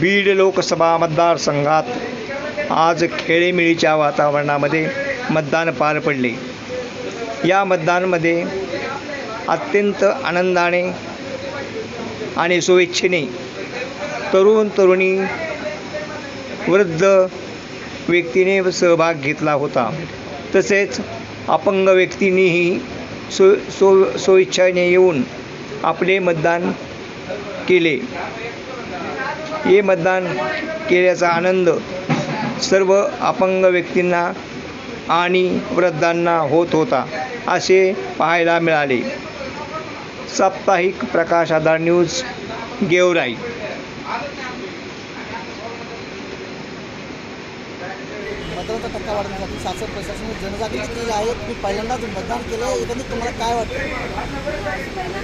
बीड लोकसभा मतदारसंघात आज खेळीमेळीच्या वातावरणामध्ये मतदान पार पडले. या मतदानामध्ये अत्यंत आनंदाने आणि स्वेच्छेने तरुण तरुणी वृद्ध व्यक्तीने सहभाग घेतला होता. तसेच अपंग व्यक्तींनीही सो सो स्वेच्छेने येऊन आपले मतदान केले. हे मतदान केल्याचा आनंद सर्व अपंग व्यक्तींना आणि वृद्धांना होत होता असे पाहायला मिळाले. साप्ताहिक प्रकाश आधार न्यूज गेवराई. मतदानाचा टक्का वाढवण्यासाठी शासन प्रशासन जनजागृती केली आहे मी पहिल्यांदाच मतदान केलं आहे एकंदरीत तुम्हाला काय वाटतं?